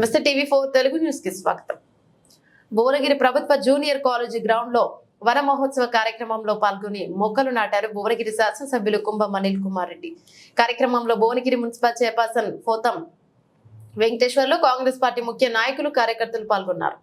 నమస్తే TV four Telugu న్యూస్కి స్వాగతం భువనగిరి ప్రభుత్వ జూనియర్ కాలేజీ గ్రౌండ్లో వన మహోత్సవ కార్యక్రమంలో పాల్గొని మొక్కలు నాటారు భువనగిరి శాసనసభ్యులు కుంభం అనిల్ కుమార్ రెడ్డి కార్యక్రమంలో భువనగిరి మున్సిపల్ చైర్పర్సన్ ఫోతం వెంకటేశ్వర్లు కాంగ్రెస్ పార్టీ ముఖ్య నాయకులు కార్యకర్తలు పాల్గొన్నారు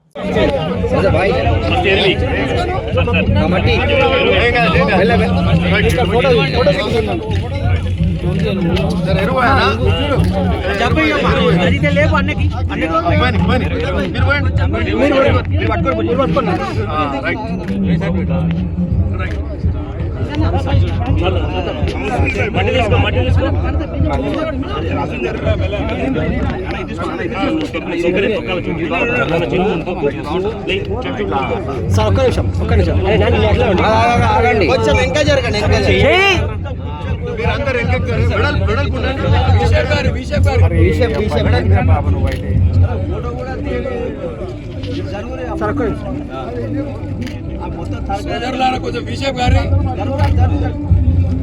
మట్టి తీసుకో మట్టి తీసుకో సార్ ఒక్క నిమిషం ఒక్క నిమిషం? ఆగండి. కొంచెం జరగండి వెనక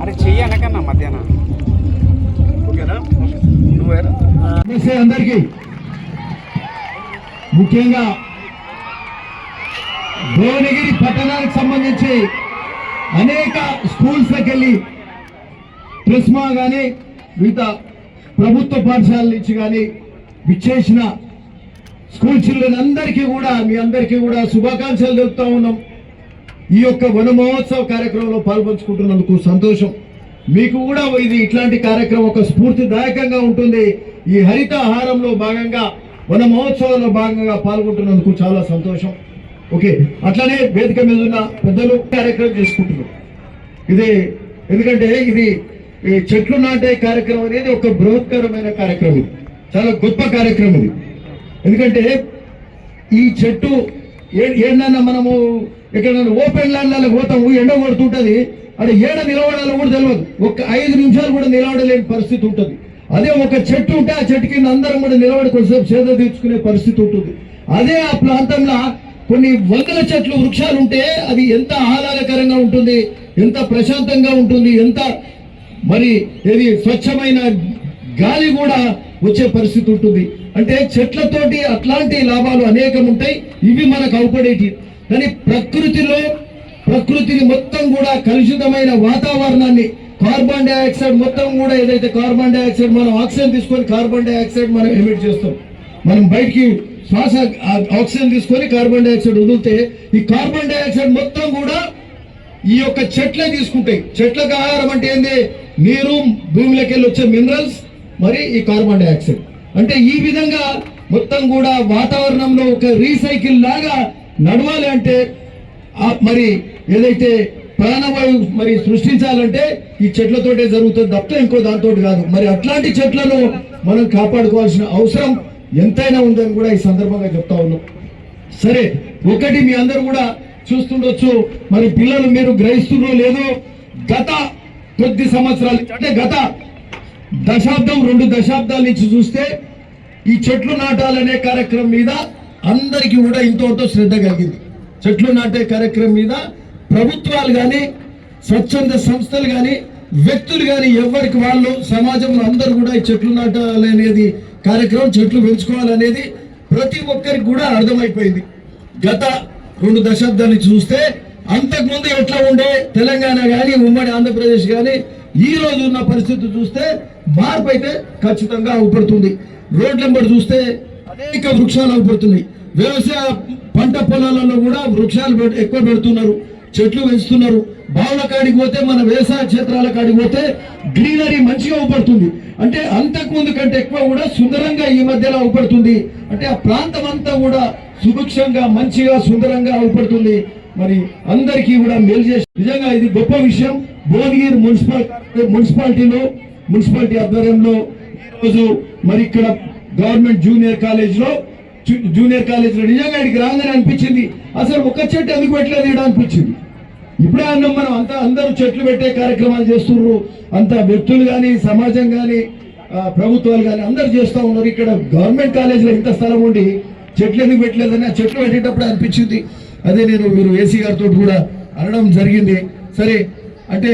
అరే చెయ్యి అనకన్నా మధ్యాహ్నం. అందరికీ ముఖ్యంగా భువనగిరి పట్టణానికి సంబంధించి అనేక స్కూల్స్కి వెళ్ళి ప్రిస్మా కానీ మిగతా ప్రభుత్వ పాఠశాల నుంచి కానీ విచ్చేసిన స్కూల్ చిల్డ్రన్ అందరికీ కూడా మీ అందరికీ కూడా శుభాకాంక్షలు తెలుపుతా ఉన్నాం. ఈ యొక్క వన మహోత్సవ కార్యక్రమంలో పాల్పంచుకుంటున్నందుకు సంతోషం. మీకు కూడా ఇది ఇట్లాంటి కార్యక్రమం ఒక స్ఫూర్తిదాయకంగా ఉంటుంది. ఈ హరితహారంలో భాగంగా వన మహోత్సవంలో భాగంగా పాల్గొంటున్నందుకు చాలా సంతోషం. ఓకే అట్లనే వేదిక మీద ఉన్న పెద్దలు కార్యక్రమం చేసుకుంటున్నారు. ఇది ఎందుకంటే ఇది ఈ చెట్లు నాటే కార్యక్రమం అనేది ఒక బృహత్కరమైన కార్యక్రమం. ఇది చాలా గొప్ప కార్యక్రమం ఇది. ఎందుకంటే ఈ చెట్టు ఏ- ఏంటన్నా మనము ఎక్కడైనా ఓపెన్ ల్యాండ్లలో పోతాము ఎండ కొడుతుంటది అది ఏడ నిలబడాలో కూడా తెలియదు ఒక ఐదు నిమిషాలు కూడా నిలబడలేని పరిస్థితి ఉంటుంది. అదే ఒక చెట్టు ఉంటే ఆ చెట్టు కింద అందరం కూడా నిలబడి కొంచెంసేపు సేద తీర్చుకునే పరిస్థితి ఉంటుంది. అదే ఆ ప్రాంతంలో కొన్ని వందల చెట్లు వృక్షాలు ఉంటే అది ఎంత ఆహ్లాదకరంగా ఉంటుంది ఎంత ప్రశాంతంగా ఉంటుంది ఎంత మరి ఏది స్వచ్ఛమైన గాలి కూడా వచ్చే పరిస్థితి ఉంటుంది. అంటే చెట్లతోటి అట్లాంటి లాభాలు అనేకం ఉంటాయి. ఇవి మనకు అవపడేటి. కానీ ప్రకృతిలో ప్రకృతిని మొత్తం కూడా కలుషితమైన వాతావరణాన్ని కార్బన్ డైఆక్సైడ్ మొత్తం కూడా ఏదైతే కార్బన్ డైఆక్సైడ్ మనం ఆక్సిజన్ తీసుకొని కార్బన్ డైఆక్సైడ్ మనం ఎమిట్ చేస్తాం. మనం బయటికి శ్వాస ఆక్సిజన్ తీసుకొని కార్బన్ డైఆక్సైడ్ వదిలితే ఈ కార్బన్ డైఆక్సైడ్ మొత్తం కూడా ఈ యొక్క చెట్లే తీసుకుంటాయి. చెట్లకు ఆహారం అంటే ఏంది? నీరు భూమిలోకి వెళ్ళి వచ్చే మినరల్స్ మరి ఈ కార్బన్ డైఆక్సైడ్ అంటే ఈ విధంగా మొత్తం కూడా వాతావరణంలో ఒక రీసైకిల్ లాగా నడవాలి అంటే ఆ మరి ఏదైతే ప్రాణవాయువు మరి సృష్టించాలంటే ఈ చెట్లతోటే జరుగుతుంది తప్ప ఇంకో దాంతో కాదు. మరి అట్లాంటి చెట్లను మనం కాపాడుకోవాల్సిన అవసరం ఎంతైనా ఉందని కూడా ఈ సందర్భంగా చెప్తా ఉన్నాం. సరే ఒకటి మీ అందరు కూడా చూస్తుండొచ్చు. మరి పిల్లలు మీరు గ్రహిస్తున్నారో లేదో గత కొద్ది సంవత్సరాలు అంటే గత దశాబ్దం రెండు దశాబ్దాల నుంచి చూస్తే ఈ చెట్లు నాటాలనే కార్యక్రమం మీద అందరికీ కూడా ఇంతో శ్రద్ధ కలిగింది. చెట్లు నాటే కార్యక్రమం మీద ప్రభుత్వాలు కానీ స్వచ్ఛంద సంస్థలు కానీ వ్యక్తులు కానీ ఎవరికి వాళ్ళు సమాజంలో అందరూ కూడా ఈ చెట్లు నాటాలనేది కార్యక్రమం చెట్లు పెంచుకోవాలనేది ప్రతి ఒక్కరికి కూడా అర్థమైపోయింది. గత రెండు దశాబ్దాన్ని చూస్తే అంతకుముందు ఎట్లా ఉండే తెలంగాణ కానీ ఉమ్మడి ఆంధ్రప్రదేశ్ కానీ ఈ రోజు ఉన్న పరిస్థితి చూస్తే మార్పు అయితే ఖచ్చితంగా అవుపడుతుంది. రోడ్ నెంబర్ చూస్తే అనేక వృక్షాలు అవుపడుతున్నాయి. వ్యవసాయ పంట పొలాలలో కూడా వృక్షాలు ఎక్కువ పెడుతున్నారు. చెట్లు పెంచుతున్నారు. బావుల కాడికి పోతే మన వ్యవసాయ క్షేత్రాల కాడికి పోతే గ్రీనరీ మంచిగా అవుపడుతుంది. అంటే అంతకుముందు కంటే ఎక్కువ కూడా సుందరంగా ఈ మధ్యలో అవుపడుతుంది. అంటే ఆ ప్రాంతం అంతా కూడా సుభిక్షంగా మంచిగా సుందరంగా అవపడుతుంది. మరి అందరికీ కూడా మేలు చేసి నిజంగా ఇది గొప్ప విషయం. భువనగిరి మున్సిపల్ మున్సిపాలిటీలో మున్సిపాలిటీ ఆధ్వర్యంలో ఈరోజు మరి ఇక్కడ గవర్నమెంట్ జూనియర్ కాలేజ్లో జూ- జూనియర్ కాలేజ్లో నిజంగా ఇక్కడికి రాగానే అనిపించింది. అసలు ఒక చెట్టు ఎందుకు పెట్టలేదు ఇక్కడ అనిపించింది. ఇప్పుడే అన్నాం మనం అంతా అందరూ చెట్లు పెట్టే కార్యక్రమాలు చేస్తున్నారు. అంత వ్యక్తులు కానీ సమాజం కానీ ప్రభుత్వాలు కానీ అందరు చేస్తూ ఉన్నారు. ఇక్కడ గవర్నమెంట్ కాలేజీలో ఇంత స్థలం ఉండి చెట్లు ఎందుకు పెట్టలేదని ఆ చెట్లు పెట్టేటప్పుడు అనిపించింది. అదే నేను మీరు ఏసీ గారితో కూడా అనడం జరిగింది. సరే అంటే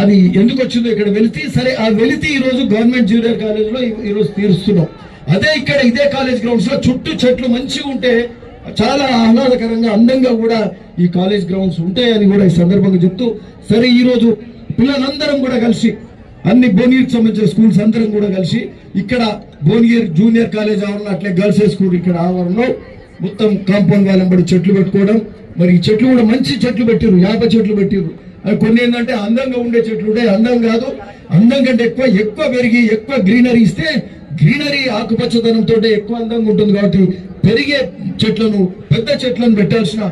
అది ఎందుకు వచ్చిందో ఇక్కడ వెళితే సరే ఆ వెళితే ఈ రోజు గవర్నమెంట్ జూనియర్ కాలేజీలో ఈరోజు తీరుస్తున్నాం. అదే ఇక్కడ ఇదే కాలేజ్ గ్రౌండ్స్లో చుట్టూ చెట్లు మంచిగా ఉంటే చాలా ఆహ్లాదకరంగా అందంగా కూడా ఈ కాలేజ్ గ్రౌండ్స్ ఉంటాయని కూడా ఈ సందర్భంగా చెప్తూ సరే ఈరోజు పిల్లలందరం కూడా కలిసి అన్ని భువనగిరికి సంబంధించిన స్కూల్స్ అందరం కూడా కలిసి ఇక్కడ భువనగిరి జూనియర్ కాలేజ్ ఆవరణ అట్లే గర్ల్స్ హై స్కూల్ ఇక్కడ ఆవరణలో మొత్తం కాంపౌండ్ వాళ్ళంబడి చెట్లు పెట్టుకోవడం. మరి ఈ చెట్లు కూడా మంచి చెట్లు పెట్టిర్రు యాప చెట్లు పెట్టిర్రు. అవి కొన్ని ఏంటంటే అందంగా ఉండే చెట్లు ఉంటాయి అందం కాదు. అందం కంటే ఎక్కువ ఎక్కువ పెరిగి ఎక్కువ గ్రీనరీ ఇస్తే గ్రీనరీ ఆకుపచ్చదనంతో ఎక్కువ అందంగా ఉంటుంది కాబట్టి పెరిగే చెట్లను పెద్ద చెట్లను పెట్టాల్సిన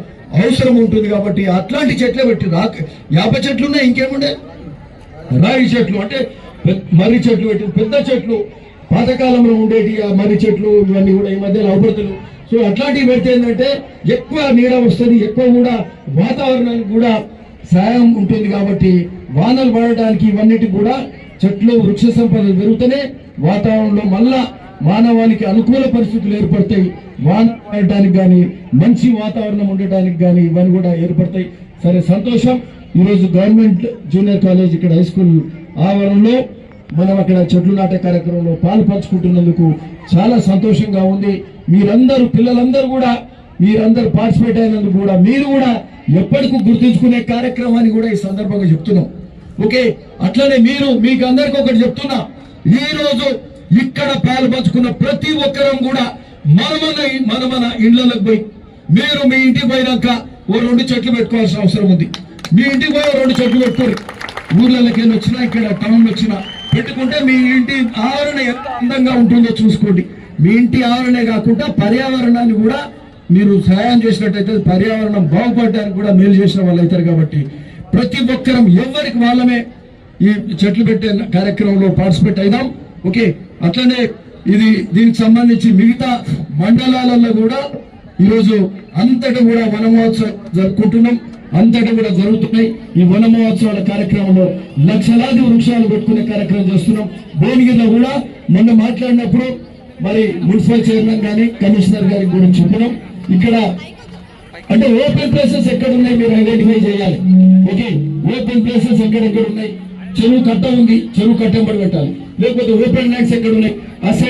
అవసరం ఉంటుంది కాబట్టి అట్లాంటి చెట్లే పెట్టిర్రు. ఆకు యాప చెట్లు ఉన్నాయి ఇంకేముండే? రాయి చెట్లు అంటే పెద్ద- మర్రి చెట్లు పెట్టి పెద్ద చెట్లు పాతకాలంలో ఉండేటి ఆ మర్రి చెట్లు ఇవన్నీ కూడా ఈ మధ్యలో అవబడతలు సో అట్లాంటివి పెడితే ఏంటంటే ఎక్కువ నీడ వస్తుంది ఎక్కువ కూడా వాతావరణానికి కూడా సాయం ఉంటుంది కాబట్టి వానలు పడడానికి ఇవన్నిటి కూడా చెట్లు వృక్ష సంపద పెరుగుతూనే వాతావరణంలో మళ్ళా మానవానికి అనుకూల పరిస్థితులు ఏర్పడతాయి. వాన పడటానికి కానీ మంచి వాతావరణం ఉండటానికి కానీ ఇవన్నీ కూడా ఏర్పడతాయి. సరే సంతోషం. ఈరోజు గవర్నమెంట్ జూనియర్ కాలేజ్ ఇక్కడ హై స్కూల్ ఆవరణలో మనం అక్కడ చెట్లు నాటే కార్యక్రమంలో పాలు పంచుకుంటున్నందుకు చాలా సంతోషంగా ఉంది. మీరందరూ పిల్లలందరూ కూడా మీరందరూ పార్టిసిపేట్ అయినందుకు కూడా మీరు కూడా ఎప్పటికీ గుర్తుంచుకునే కార్యక్రమాన్ని కూడా ఈ సందర్భంగా చెప్తున్నాం. ఓకే? అట్లనే మీరు మీకు అందరికి ఒకటి చెప్తున్నా. ఈ రోజు ఇక్కడ పాలు పంచుకున్న ప్రతి ఒక్కరం కూడా మన మన మన మన పోయి మీరు మీ ఇంటికి పోయినాక ఓ రెండు చెట్లు పెట్టుకోవాల్సిన అవసరం ఉంది. మీ ఇంటికి పోయి రెండు చెట్లు పెట్టుకోరు. ఊర్లలోకి వెళ్ళి వచ్చినా ఇక్కడ టౌన్ వచ్చినా పెట్టుకుంటే మీ ఇంటి ఆవరణ ఎంత అందంగా ఉంటుందో చూసుకోండి. మీ ఇంటి ఆవరణే కాకుండా పర్యావరణాన్ని కూడా మీరు సహాయం చేసినట్టయితే పర్యావరణం బాగుపడడానికి కూడా మేలు చేసిన వాళ్ళు అవుతారు కాబట్టి ప్రతి ఒక్కరం ఎవరికి వాళ్ళమే ఈ చెట్లు పెట్టే కార్యక్రమంలో పార్టిసిపేట్ అయిదాం ఓకే అట్లనే ఇది దీనికి సంబంధించి మిగతా మండలాలలో కూడా ఈరోజు అంతటి కూడా వనమహోత్సవం జరుపుకుంటున్నాం. అంతటా కూడా జరుగుతున్నాయి. ఈ వన మహోత్సవాల కార్యక్రమంలో లక్షలాది వృక్షాలు పెట్టుకునే కార్యక్రమం చేస్తున్నాం. భువనగిరిలో కూడా మొన్న మాట్లాడినప్పుడు మరి మున్సిపల్ చైర్మన్ కానీ కమిషనర్ గారికి కూడా చెప్పినాం. ఇక్కడ అంటే ఓపెన్ ప్లేసెస్ ఎక్కడ ఉన్నాయి మీరు ఐడెంటిఫై చేయాలి. ఓకే ఓపెన్ ప్లేసెస్ ఎక్కడెక్కడ ఉన్నాయి చెరువు కట్ట ఉంది చెరువు కట్టంబడి పెట్టాలి లేకపోతే ఓపెన్ ల్యాండ్స్ ఎక్కడ ఉన్నాయి అసైన్